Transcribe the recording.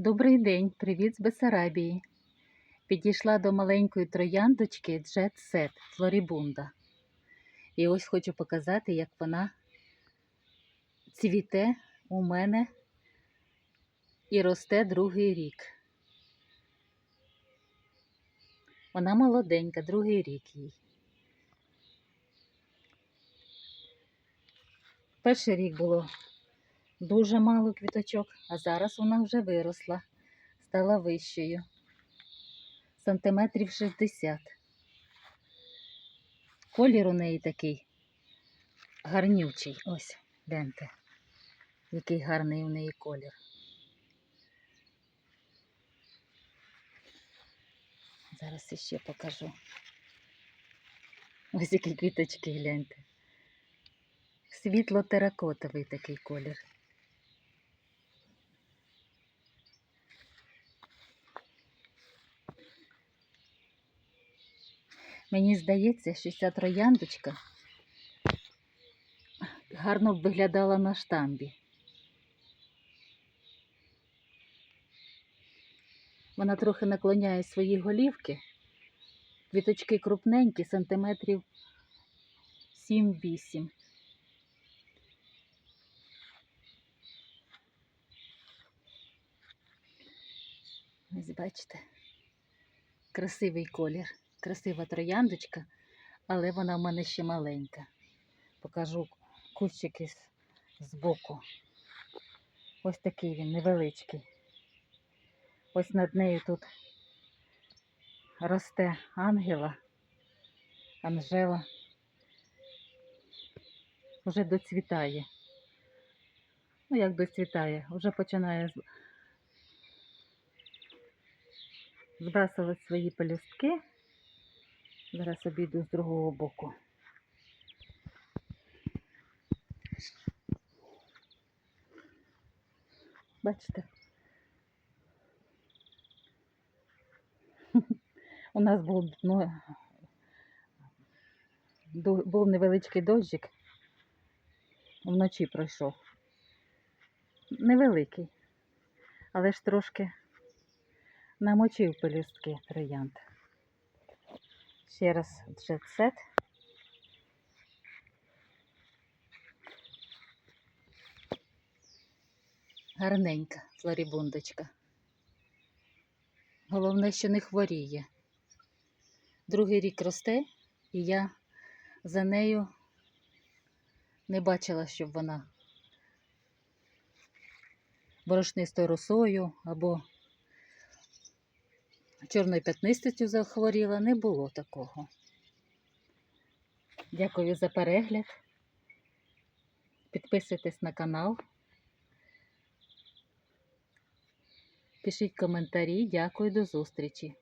Добрий день, привіт з Бесарабії. Підійшла до маленької трояндочки Jet Set Флорібунда. І ось хочу показати, як вона цвіте у мене і росте другий рік. Вона молоденька, другий рік їй. Перший рік було дуже мало квіточок, а зараз вона вже виросла, стала вищою. Сантиметрів 60. Колір у неї такий гарнючий. Ось, гляньте, який гарний у неї колір. Зараз іще покажу. Ось які квіточки гляньте. Світло-теракотовий такий колір. Мені здається, що ця трояндочка гарно б виглядала на штамбі. Вона трохи наклоняє свої голівки. Квіточки крупненькі, сантиметрів 7-8. Ось бачите, красивий колір, красива трояндочка, але вона в мене ще маленька. Покажу кущики з, боку. Ось такий він невеличкий. Ось над нею тут росте ангела, Анжела. Уже доцвітає. Ну, як доцвітає, вже починає збрасувати свої пелюстки. Зараз обійду з другого боку. Бачите? У нас був, ну, був невеличкий дощик. Вночі пройшов. Невеликий, але ж трошки намочив пелюстки троянд. Ще раз джетсет. Гарненька флорібундочка. Головне, що не хворіє. Другий рік росте, і я за нею не бачила, щоб вона борошнистою росою або чорною п'ятнистістю захворіла. Не було такого. Дякую за перегляд. Підписуйтесь на канал. Пишіть коментарі. Дякую, до зустрічі.